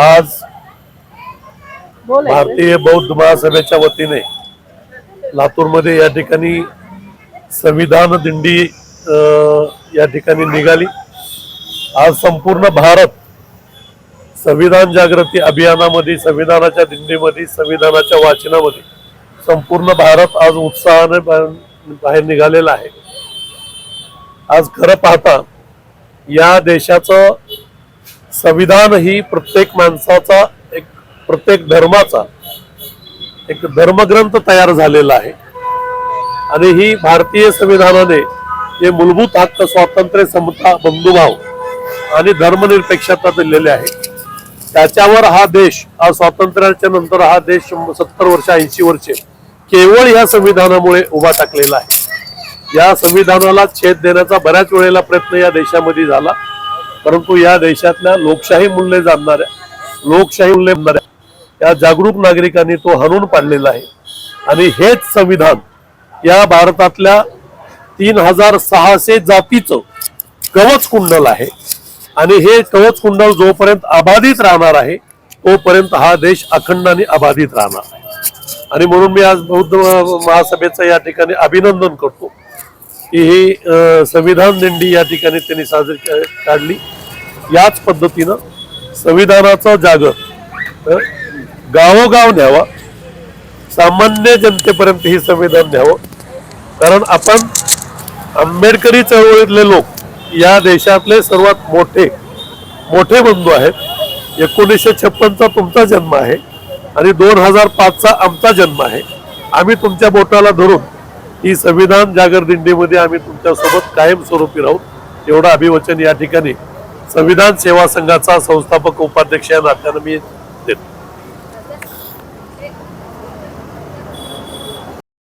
आज भारतीय बौद्ध महासभेच्या वतीने लातूरमध्ये या ठिकाणी संविधान दिंडी या ठिकाणी निघाली. आज संपूर्ण भारत संविधान जागृती अभियानामध्ये संविधानाच्या दिंडीमध्ये संविधानाच्या वाचनामध्ये संपूर्ण भारत आज उत्साहाने बाहेर निघालेला आहे. आज खरं पाहता या देशाचं संविधान ही प्रत्येक माणसाचा एक प्रत्येक धर्माचा एक धर्मग्रंथ तयार झालेला आहे. आणि ही भारतीय संविधानाने जे मूलभूत हक्क स्वातंत्र्य समता बंधुभाव आणि धर्मनिरपेक्षता दिलेले आहे. त्याच्यावर हा देश हा स्वातंत्र्याच्या नंतर हा देश सत्तर वर्ष ऐंशी वर्षे केवळ या संविधानामुळे उभा टाकलेला आहे. या संविधानाला छेद देण्याचा बऱ्याच वेळेला प्रयत्न या देशामध्ये झाला. परंतु या देशातल्या लोकशाही मूल्य जाणणाऱ्या लोकशाही मूल्य या जागरूक नागरिकांनी तो हणून पाडलेला आहे. आणि हेच संविधान या भारतातल्या तीन हजार सहाशे जातीचं कवच कुंडल आहे. आणि हे कवच कुंडल जोपर्यंत अबाधित राहणार आहे तोपर्यंत हा देश अखंडाने अबाधित राहणार आहे. आणि म्हणून मी आज बौद्ध महासभेचं या ठिकाणी अभिनंदन करतो. की ही संविधान दिंडी या ठिकाणी त्यांनी साजरी काढली. याच पद्धतीनं संविधानाचा जागर गावोगाव न्यावा. सामान्य जनतेपर्यंत ही संविधान न्यावं. कारण आपण आंबेडकरी चळवळीतले लोक या देशातले सर्वात मोठे मोठे बंधू आहेत. एकोणीसशे छप्पनचा तुमचा जन्म आहे आणि दोन हजार पाचचा आमचा जन्म आहे. आम्ही तुमच्या बोटाला धरून ही संविधान जागर दिंडीमध्ये आम्ही तुमच्यासोबत कायमस्वरूपी राहू एवढं अभिवचन या ठिकाणी संविधान सेवा संघाचा संस्थापक उपाध्यक्ष या नात्यानं मी देतो.